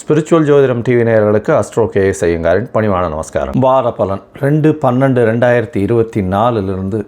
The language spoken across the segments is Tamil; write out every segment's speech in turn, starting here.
ஸ்பிரிச்சுவல் ஜோதிடம் டிவி நேயர்களுக்கு அஸ்ட்ரோ கே எஸ் ஐயங்காரின் பணிவான நமஸ்காரம். வார பலன். ரெண்டு பன்னெண்டு ரெண்டாயிரத்தி இருபத்தி நாலுலேருந்து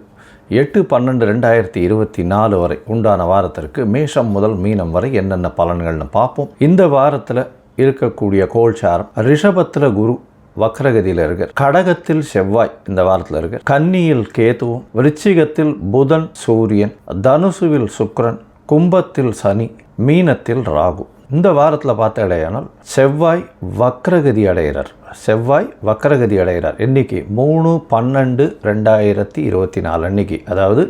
எட்டு பன்னெண்டு ரெண்டாயிரத்தி இருபத்தி நாலு வரை உண்டான வாரத்திற்கு மேஷம் முதல் மீனம் வரை என்னென்ன பலன்கள்னு பார்ப்போம். இந்த வாரத்தில் இருக்கக்கூடிய கோல்சாரம் ரிஷபத்தில் குரு வக்ரகதியில் இருக்கார் கடகத்தில் செவ்வாய் இந்த வாரத்தில் இருக்கார் கன்னியில் கேதுவும் விருச்சிகத்தில் புதன் சூரியன் தனுசுவில் சுக்ரன் கும்பத்தில் சனி மீனத்தில் ராகு. இந்த வாரத்தில் பார்த்த இடையானால் செவ்வாய் வக்ரகதி அடைகிறார். செவ்வாய் வக்ரகதி அடைகிறார். இன்னைக்கு மூணு பன்னெண்டு ரெண்டாயிரத்தி இருபத்தி நாலு அன்னைக்கு. அதாவது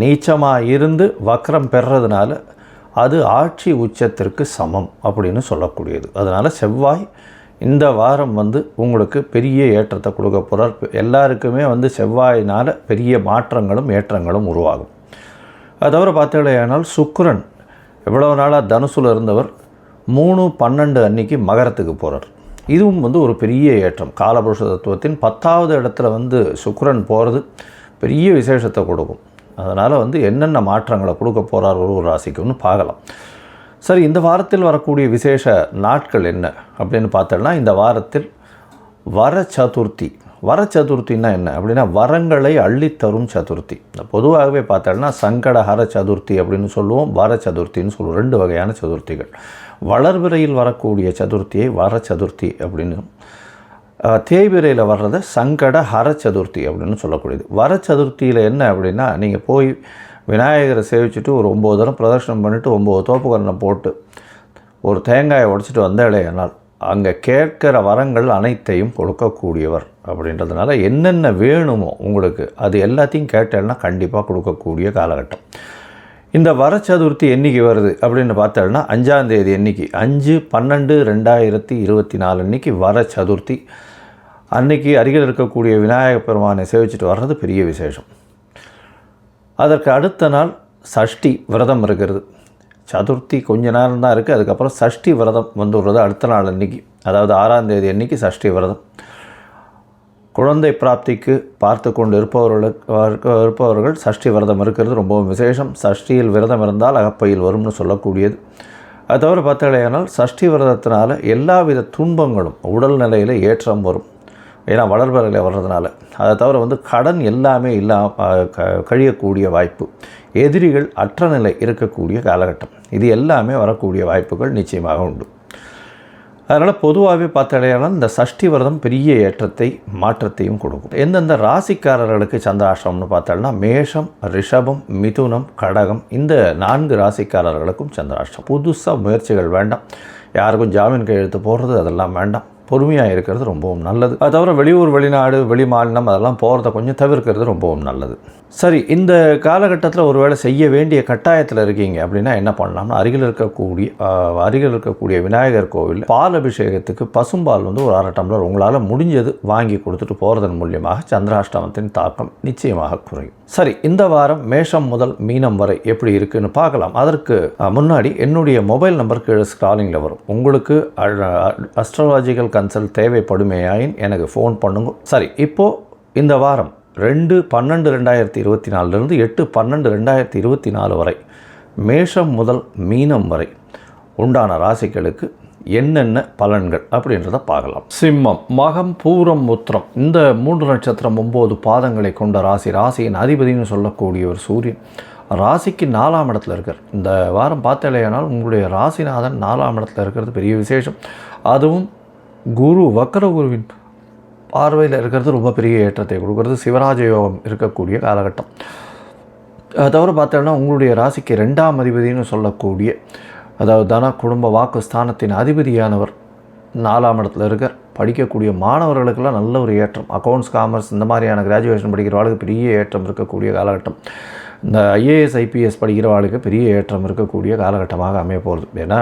நீச்சமாக இருந்து வக்ரம் பெறதுனால அது ஆட்சி உச்சத்திற்கு சமம் அப்படின்னு சொல்லக்கூடியது. அதனால் செவ்வாய் இந்த வாரம் வந்து உங்களுக்கு பெரிய ஏற்றத்தை கொடுக்க போகிறார் எல்லாருக்குமே வந்து செவ்வாயினால் பெரிய மாற்றங்களும் ஏற்றங்களும் உருவாகும். அது தவிர பார்த்தீங்களேனால் சுக்கரன் எவ்வளவு நாளாக தனுசுல இருந்தவர் மூணு பன்னெண்டு அன்னைக்கு மகரத்துக்கு போகிறார் இதுவும் வந்து ஒரு பெரிய ஏற்றம். காலபுருஷ தத்துவத்தின் பத்தாவது இடத்துல வந்து சுக்கரன் போகிறது பெரிய விசேஷத்தை கொடுக்கும். அதனால் வந்து என்னென்ன மாற்றங்களை கொடுக்க போகிறார் ஒரு ஒரு ராசிக்குன்னு பார்க்கலாம். சரி இந்த வாரத்தில் வரக்கூடிய விசேஷ நாட்கள் என்ன அப்படின்னு பார்த்தோம்னா இந்த வாரத்தில் வர சதுர்த்தி. வர சதுர்த்தின்னா என்ன? அப்படின்னா வரங்களை அள்ளித்தரும் சதுர்த்தி. பொதுவாகவே பார்த்தோம்னா சங்கடஹர சதுர்த்தி அப்படின்னு சொல்லுவோம் வர சதுர்த்தின்னு சொல்லுவோம் ரெண்டு வகையான சதுர்த்திகள். வளர்விரையில் வரக்கூடிய சதுர்த்தியை வர சதுர்த்தி அப்படின்னு தேய்பிரையில் வர்றது சங்கட ஹர சதுர்த்தி அப்படின்னு சொல்லக்கூடியது. வர சதுர்த்தியில் என்ன அப்படின்னா நீங்கள் போய் விநாயகரை சேவிச்சுட்டு ஒரு ஒம்பது தரம் பிரதர்ஷனம் பண்ணிவிட்டு ஒம்பது தோப்புக்கரணை போட்டு ஒரு தேங்காயை உடைச்சிட்டு வந்த இடையினால் அங்கே கேட்கிற வரங்கள் அனைத்தையும் கொடுக்கக்கூடியவர் அப்படின்றதுனால என்னென்ன வேணுமோ உங்களுக்கு அது எல்லாத்தையும் கேட்டேன்னா கண்டிப்பாக கொடுக்கக்கூடிய காலகட்டம். இந்த வர சதுர்த்தி என்னைக்கு வருது அப்படின்னு பார்த்தோம்னா அஞ்சாந்தேதி என்னைக்கு? அஞ்சு பன்னெண்டு ரெண்டாயிரத்தி இருபத்தி நாலு அன்னைக்கு வர சதுர்த்தி அன்னைக்கு அருகில் இருக்கக்கூடிய விநாயகப் பெருமானை சேவிச்சுட்டு வர்றது பெரிய விசேஷம். அதற்கு அடுத்த நாள் சஷ்டி விரதம் இருக்கிறது. சதுர்த்தி கொஞ்ச நேரம் தான் இருக்குது அதுக்கப்புறம் சஷ்டி விரதம் வந்துடுறது அடுத்த நாள் அன்னைக்கு. அதாவது ஆறாம் தேதி அன்னைக்கு சஷ்டி விரதம். குழந்தை பிராப்திக்கு பார்த்து கொண்டு இருப்பவர்களுக்கு இருப்பவர்கள் சஷ்டி விரதம் இருக்கிறது. ரொம்பவும் விசேஷம். சஷ்டியில் விரதம் இருந்தால் அகப்பையில் வரும்னு சொல்லக்கூடியது. அது தவிர பார்த்தாலேயானால் சஷ்டி விரதத்தினால எல்லாவித துன்பங்களும் உடல் நிலையில் ஏற்றம் வரும். ஏன்னா வளர்பறையில் வர்றதுனால. அதை தவிர வந்து கடன் எல்லாமே இல்லா க- கழியக்கூடிய வாய்ப்பு. எதிரிகள் அற்ற நிலை இருக்கக்கூடிய காலகட்டம். இது எல்லாமே வரக்கூடிய வாய்ப்புகள் நிச்சயமாக உண்டு. அதனால் பொதுவாகவே பார்த்தாலேயானால் இந்த சஷ்டி விரதம் பெரிய ஏற்றத்தை மாற்றத்தையும் கொடுக்கும். எந்தெந்த ராசிக்காரர்களுக்கு சந்திராஷ்டிரம்னு பார்த்தோம்னா மேஷம் ரிஷபம் மிதுனம் கடகம் இந்த நான்கு ராசிக்காரர்களுக்கும் சந்திராஷ்டிரம் புதுசாக முயற்சிகள் வேண்டாம். யாருக்கும் ஜாமீன் கையெழுத்து போடுறது அதெல்லாம் வேண்டாம். பொறுமையாக இருக்கிறது ரொம்பவும் நல்லது. அது தவிர வெளியூர் வெளிநாடு வெளி மாநிலம் அதெல்லாம் போகிறத கொஞ்சம் தவிர்க்கிறது ரொம்பவும் நல்லது. சரி இந்த காலகட்டத்தில் ஒருவேளை செய்ய வேண்டிய கட்டாயத்தில் இருக்கீங்க அப்படின்னா என்ன பண்ணலாம்னா அருகில் இருக்கக்கூடிய அருகில் இருக்கக்கூடிய விநாயகர் கோவில் பால் அபிஷேகத்துக்கு பசும்பால் வந்து ஒரு அரை டம்ளர் உங்களால் முடிஞ்சது வாங்கி கொடுத்துட்டு போகிறதன் மூலியமாக சந்திராஷ்டமத்தின் தாக்கம் நிச்சயமாக குறையும். சரி இந்த வாரம் மேஷம் முதல் மீனம் வரை எப்படி இருக்குன்னு பார்க்கலாம். அதற்கு முன்னாடி என்னுடைய மொபைல் நம்பர் கீழே ஸ்க்ராலிங்கில் வரும். உங்களுக்கு அஸ்ட்ராலஜிக்கல் கன்சல்ட் தேவைப்படுமேயாயின் எனக்கு ஃபோன் பண்ணுங்க. சரி இப்போது இந்த வாரம் ரெண்டு பன்னெண்டு ரெண்டாயிரத்தி இருபத்தி நாலுலேருந்து எட்டு பன்னெண்டு ரெண்டாயிரத்தி இருபத்தி நாலு வரை மேஷம் முதல் மீனம் வரை உண்டான ராசிகளுக்கு என்னென்ன பலன்கள் அப்படின்றத பார்க்கலாம். சிம்மம் மகம் பூரம் உத்திரம் இந்த மூன்று நட்சத்திரம் ஒம்பது பாதங்களை கொண்ட ராசி ராசியின் அதிபதினு சொல்லக்கூடியவர் சூரியன் ராசிக்கு நாலாம் இடத்துல இருக்கார். இந்த வாரம் பார்த்தலையானால் உங்களுடைய ராசிநாதன் நாலாம் இடத்துல இருக்கிறது பெரிய விசேஷம். அதுவும் குரு வக்கர குருவின் பார்வையில் இருக்கிறது ரொம்ப பெரிய ஏற்றத்தை கொடுக்கறது. சிவராஜ யோகம் இருக்கக்கூடிய காலகட்டம். தவிர பார்த்தோம்னா உங்களுடைய ராசிக்கு ரெண்டாம் அதிபதினு சொல்லக்கூடிய அதாவது தன குடும்ப வாக்கு ஸ்தானத்தின் அதிபதியானவர் நாலாம் இடத்துல இருக்கார். படிக்கக்கூடிய மாணவர்களுக்கெல்லாம் நல்ல ஒரு ஏற்றம். அக்கௌண்ட்ஸ் காமர்ஸ் இந்த மாதிரியான கிராஜுவேஷன் படிக்கிறவர்களுக்கு பெரிய ஏற்றம் இருக்கக்கூடிய காலகட்டம். இந்த ஐஏஎஸ் ஐபிஎஸ் படிக்கிறவாளுக்கு பெரிய ஏற்றம் இருக்கக்கூடிய காலகட்டமாக அமைய போகிறது ஏன்னா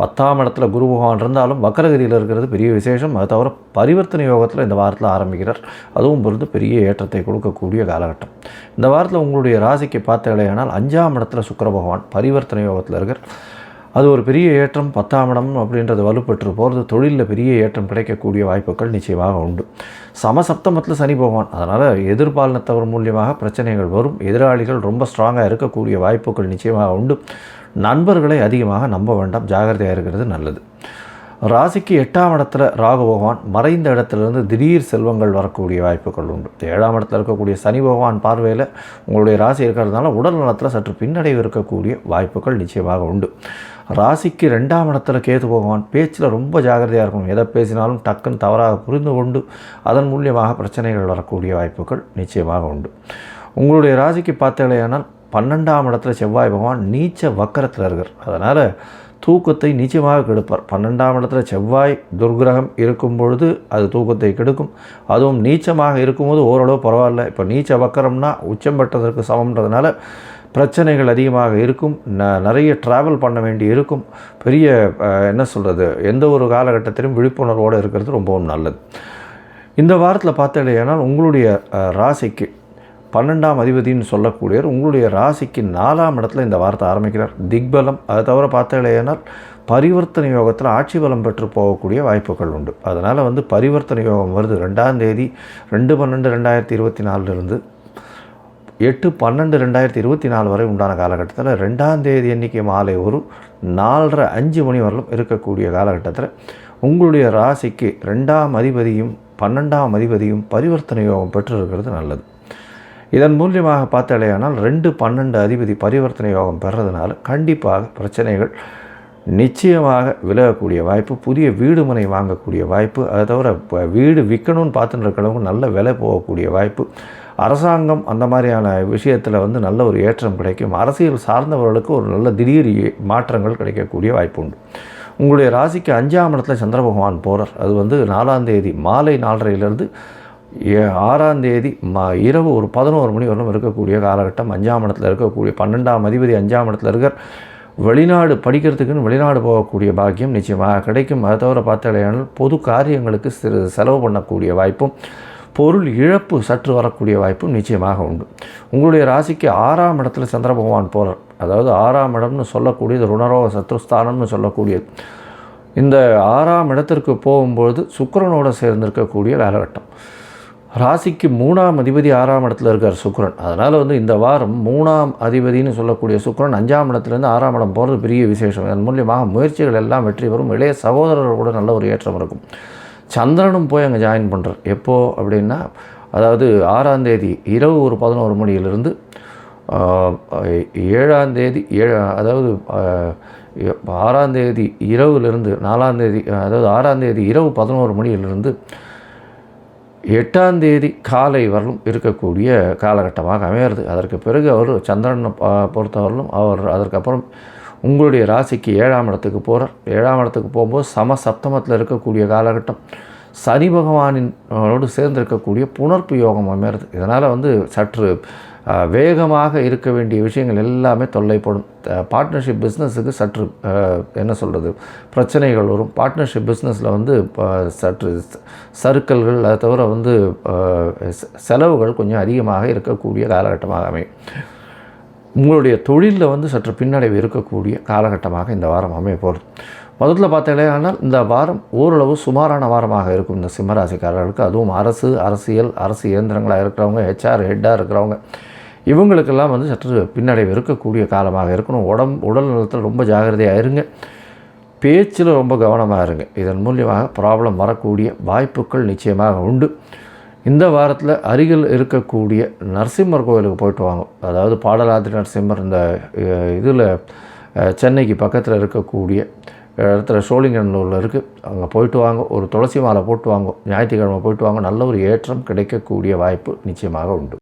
பத்தாம் இடத்துல குரு பகவான் இருந்தாலும் வக்கரகிரியில் இருக்கிறது பெரிய விசேஷம். அது தவிர பரிவர்த்தனை யோகத்தில் இந்த வாரத்தில் ஆரம்பிக்கிறார். அதுவும் பொருந்து பெரிய ஏற்றத்தை கொடுக்கக்கூடிய காலகட்டம். இந்த வாரத்தில் உங்களுடைய ராசிக்கு பார்த்தாலேயானால் அஞ்சாம் இடத்துல சுக்கர பகவான் பரிவர்த்தனை யோகத்தில் இருக்கிற அது ஒரு பெரிய ஏற்றம் பத்தாம் இடம் அப்படின்றது வலுப்பெற்று போகிறது தொழிலில் பெரிய ஏற்றம் கிடைக்கக்கூடிய வாய்ப்புகள் நிச்சயமாக உண்டு. சமசப்தமத்தில் சனி பகவான். அதனால் எதிர்பாலனத்தவர் மூலியமாக பிரச்சனைகள் வரும். எதிராளிகள் ரொம்ப ஸ்ட்ராங்காக இருக்கக்கூடிய வாய்ப்புகள் நிச்சயமாக உண்டு. நண்பர்களை அதிகமாக நம்ப வேண்டாம். ஜாகிரதையாக இருக்கிறது நல்லது. ராசிக்கு எட்டாம் இடத்துல ராகு பகவான். மறைந்த இடத்துலேருந்து திடீர் செல்வங்கள் வரக்கூடிய வாய்ப்புகள் உண்டு. ஏழாம் இடத்துல இருக்கக்கூடிய சனி பகவான் பார்வையில் உங்களுடைய ராசி இருக்கிறதுனால உடல் நலத்தில் சற்று பின்னடைவு இருக்கக்கூடிய வாய்ப்புகள் நிச்சயமாக உண்டு. ராசிக்கு ரெண்டாம் இடத்துல கேது பகவான் பேச்சில் ரொம்ப ஜாகிரதையாக இருக்கணும். எதை பேசினாலும் டக்குன்னு தவறாக புரிந்து கொண்டு அதன் மூலியமாக பிரச்சனைகள் வரக்கூடிய வாய்ப்புகள் நிச்சயமாக உண்டு. உங்களுடைய ராசிக்கு பார்த்தீங்களேனால் பன்னெண்டாம் இடத்துல செவ்வாய் பகவான் நீச்ச வக்கரத்தில் இருக்கார். அதனால் தூக்கத்தை நிச்சயமாக கெடுப்பார். பன்னெண்டாம் இடத்துல செவ்வாய் துர்கிரகம் இருக்கும் பொழுது அது தூக்கத்தை கெடுக்கும். அதுவும் நீச்சமாக இருக்கும்போது ஓரளவு பரவாயில்ல. இப்போ நீச்ச வக்கரம்னா உச்சம் பெற்றதற்கு சமம்ன்றதுனால பிரச்சனைகள் அதிகமாக இருக்கும் ந நிறைய ட்ராவல் பண்ண வேண்டி இருக்கும். பெரிய என்ன சொல்கிறது எந்த ஒரு காலகட்டத்திலும் விழிப்புணர்வோடு இருக்கிறது ரொம்பவும் நல்லது. இந்த வாரத்தில் பார்த்தீங்கன்னா உங்களுடைய ராசிக்கு பன்னெண்டாம் அதிபதினு சொல்லக்கூடியவர் உங்களுடைய ராசிக்கு நாலாம் இடத்துல இந்த வார்த்தை ஆரம்பிக்கிறார். திக்பலம் அதை தவிர பார்த்தீங்கன்னா பரிவர்த்தனை யோகத்தில் ஆட்சி பலம் பெற்று போகக்கூடிய வாய்ப்புகள் உண்டு. அதனால் வந்து பரிவர்த்தனை யோகம் வருது. ரெண்டாம் தேதி ரெண்டு பன்னெண்டு ரெண்டாயிரத்தி இருபத்தி நாலுலேருந்து எட்டு பன்னெண்டு ரெண்டாயிரத்தி இருபத்தி நாலு வரை உண்டான காலகட்டத்தில் ரெண்டாம் தேதி எண்ணிக்கை மாலை ஒரு நாலரை அஞ்சு மணி வரலும் இருக்கக்கூடிய காலகட்டத்தில் உங்களுடைய ராசிக்கு ரெண்டாம் அதிபதியும் பன்னெண்டாம் அதிபதியும் பரிவர்த்தனை யோகம் பெற்றிருக்கிறது நல்லது. இதன் மூலியமாக பார்த்தாலேயானால் ரெண்டு பன்னெண்டு அதிபதி பரிவர்த்தனை யோகம் பெறதுனால கண்டிப்பாக பிரச்சனைகள் நிச்சயமாக விலகக்கூடிய வாய்ப்பு புதிய வீடு மனை வாங்கக்கூடிய வாய்ப்பு அதை தவிர இப்போ வீடு விற்கணும்னு பார்த்துட்டு இருக்கிறவங்க நல்ல விலை போகக்கூடிய வாய்ப்பு. அரசாங்கம் அந்த மாதிரியான விஷயத்தில் வந்து நல்ல ஒரு ஏற்றம் கிடைக்கும். அரசியல் சார்ந்தவர்களுக்கு ஒரு நல்ல திடீர் மாற்றங்கள் கிடைக்கக்கூடிய வாய்ப்பு உண்டு. உங்களுடைய ராசிக்கு அஞ்சாம் இடத்துல சந்திர பகவான் போகிறார் அது வந்து நாலாம் தேதி மாலை நாலரையிலேருந்து ஆறாம் தேதி ம இரவு ஒரு பதினோரு மணி வரலும் இருக்கக்கூடிய காலகட்டம். அஞ்சாம் இடத்துல இருக்கக்கூடிய பன்னெண்டாம் அதிபதி அஞ்சாம் இடத்துல இருக்கிற வெளிநாடு படிக்கிறதுக்குன்னு வெளிநாடு போகக்கூடிய பாக்கியம் நிச்சயமாக கிடைக்கும். அதை தவிர பார்த்தாலேயானால் பொது காரியங்களுக்கு சிறு செலவு பண்ணக்கூடிய வாய்ப்பும் பொருள் இழப்பு சற்று வரக்கூடிய வாய்ப்பும் நிச்சயமாக உண்டு. உங்களுடைய ராசிக்கு ஆறாம் இடத்துல சந்திர பகவான் போகிறார் அதாவது ஆறாம் இடம்னு சொல்லக்கூடியது ருணரோக சத்ருஸ்தானம்னு சொல்லக்கூடியது. இந்த ஆறாம் இடத்திற்கு போகும்பொழுது சுக்கரனோடு சேர்ந்திருக்கக்கூடிய காலகட்டம். ராசிக்கு மூணாம் அதிபதி ஆறாம் இடத்துல இருக்கார் சுக்ரன் அதனால் வந்து இந்த வாரம் மூணாம் அதிபதினு சொல்லக்கூடிய சுக்ரன் அஞ்சாம் இடத்துலேருந்து ஆறாம் இடம் போகிறது பெரிய விசேஷம். அதன் மூலியமாக முயற்சிகள் எல்லாம் வெற்றி வரும் இளைய சகோதரர்கள் கூட நல்ல ஒரு ஏற்றம் இருக்கும். சந்திரனும் போய் அங்கே ஜாயின் பண்ணுறார் எப்போது அப்படின்னா அதாவது ஆறாம் தேதி இரவு ஒரு பதினோரு மணியிலிருந்து ஏழாம் தேதி ஏ அதாவது ஆறாம் தேதி இரவுலேருந்து நாலாம் தேதி அதாவது ஆறாம் தேதி இரவு பதினோரு மணியிலிருந்து எட்டாம் தேதி காலை வரலும் இருக்கக்கூடிய காலகட்டமாக அமையிறது அதற்கு பிறகு அவர் சந்திரனை பொறுத்தவரையிலும் அவர் அதற்கப்புறம் உங்களுடைய ராசிக்கு ஏழாம் இடத்துக்கு போகிறார் ஏழாம் இடத்துக்கு போகும்போது சம சப்தமத்தில் இருக்கக்கூடிய காலகட்டம். சனி பகவானினோடு சேர்ந்திருக்கக்கூடிய புணர்ப்பு யோகம் அமையிறது இதனால் வந்து சற்று வேகமாக இருக்க வேண்டிய விஷயங்கள் எல்லாமே தொல்லைப்படும். பார்ட்னர்ஷிப் பிஸ்னஸுக்கு சற்று என்ன சொல்கிறது பிரச்சனைகள் வரும். பார்ட்னர்ஷிப் பிஸ்னஸில் வந்து சற்று சர்க்கிள்கள் அதை தவிர வந்து செலவுகள் கொஞ்சம் அதிகமாக இருக்கக்கூடிய காலகட்டமாக அமையும். உங்களுடைய தொழிலில் வந்து சற்று பின்னடைவு இருக்கக்கூடிய காலகட்டமாக இந்த வாரம் அமைய போகிறது முதல்ல பார்த்தாலே ஆனால் இந்த வாரம் ஓரளவு சுமாரான வாரமாக இருக்கும் இந்த சிம்மராசிக்காரர்களுக்கு அதுவும் அரசு அரசியல் அரசு இயந்திரங்களாக இருக்கிறவங்க ஹெச்ஆர் ஹெட்டாக இருக்கிறவங்க. இவங்களுக்கெல்லாம் வந்து சற்று பின்னடைவு இருக்கக்கூடிய காலமாக இருக்கணும். உடம்பு உடல் நலத்தில் ரொம்ப ஜாகிரதையாக இருங்க. பேச்சில் ரொம்ப கவனமாக இருங்க. இதன் மூலியமாக ப்ராப்ளம் வரக்கூடிய வாய்ப்புகள் நிச்சயமாக உண்டு. இந்த வாரத்தில் அருகில் இருக்கக்கூடிய நரசிம்மர் கோவிலுக்கு போயிட்டு வாங்க. அதாவது பாடலாதிரி நரசிம்மர் இந்த இதில் சென்னைக்கு பக்கத்தில் இருக்கக்கூடிய இடத்துல சோழிங்கநல்லூரில் இருக்குது அங்கே போயிட்டு வாங்க. ஒரு துளசி மாலை போட்டு வாங்க. ஞாயிற்றுக்கிழமை போயிட்டு வாங்க. நல்ல ஒரு ஏற்றம் கிடைக்கக்கூடிய வாய்ப்பு நிச்சயமாக உண்டு.